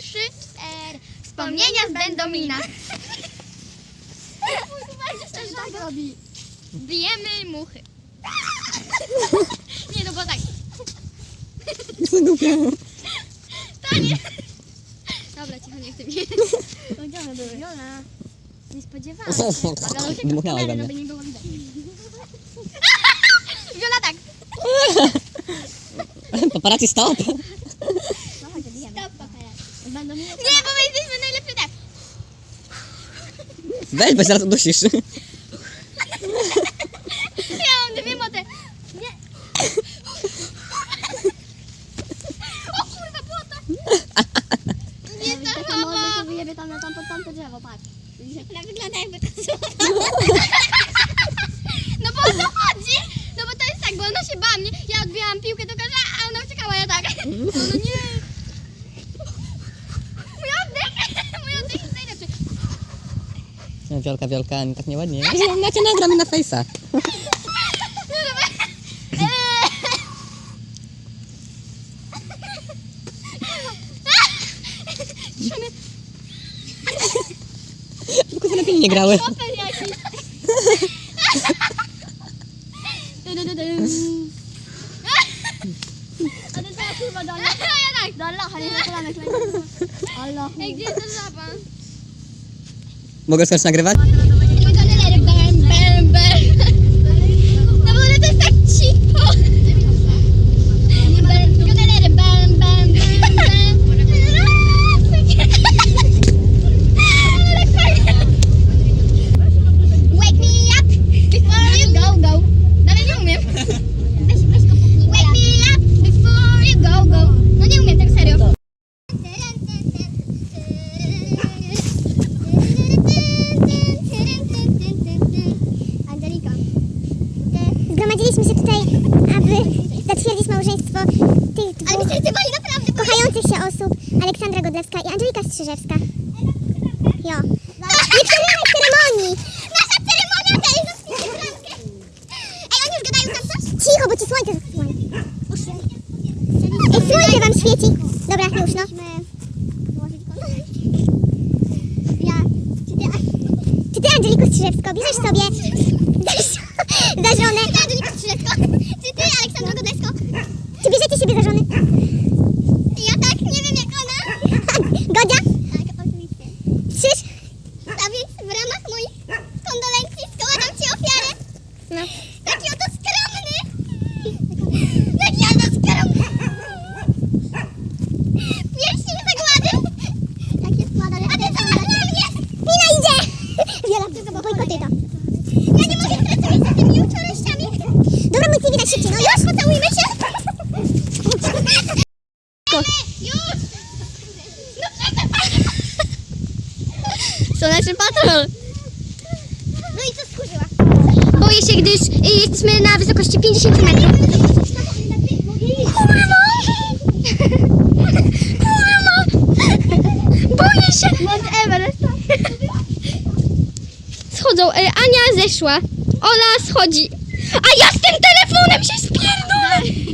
trzy, cztery. Wspomnienia z Będomina. tak robi. Bijemy muchy. Nie, no bo tak. Co głupia. To nie. Dobra, cicho, nie chcę mi. Gdzie one były? Jola, nie spodziewałam się. Dmuchnęła we no by mnie. nie było widać. Wiola tak. Paparazzi stop. No chodź, bijemy. Stop, paparazzi. Będą mi... Nie, bo my jesteśmy najlepsi tak. Weź, bo zaraz udusisz. Ja mam dwie moty. Nie. O kurwa, było to. Nie Taka to mody to wyjebie tam na tam pod tamto drzewo, patrz. Ona wygląda jakby to No bo o co chodzi? No bo to jest tak, bo ona się bała mnie, ja odbijałam piłkę do kosza, a ona uciekała, ja tak. No nie. No, Wiolka, Wiolka, nie tak nieładnie. Macie nagramy na fejsa. Tylko za lepiej nie grały. Popel jakiś. A ty teraz kurwa do Ja tak. Do Allaha, nie na kolanek Allah. Ej, gdzie jest żaba? Mogę skończyć nagrywać? Strzyżewska. Jo. Nie przerywaj ceremonii! Nasza ceremonia to jest. Ej, oni już gadają tam coś? Cicho, bo ci słońce zasłania. Ej, słońce wam świeci. Dobra, już no. Ja, czy ty, Angeliko Strzyżewsko, bierzesz sobie za, Taki oto skromny. Jaki oto skromny. Pierścień zagłady. Takie składane. A ty co na mnie? Mina idzie! Wiola, tylko bojkotuj to. Ja nie mogę pracować za tymi uczciwościami. Dobra, mój widać szybciej, no już! Pocałujmy się. Już. No przestań. Słoneczny patrol. No i co skurzyła? Boję się, gdyż jesteśmy na wysokości 50 metrów. Kurwa! Kurwa! Boję się! Mount Everest. Schodzą. y, Ania zeszła. Ola schodzi. A ja z tym telefonem się spierdolę!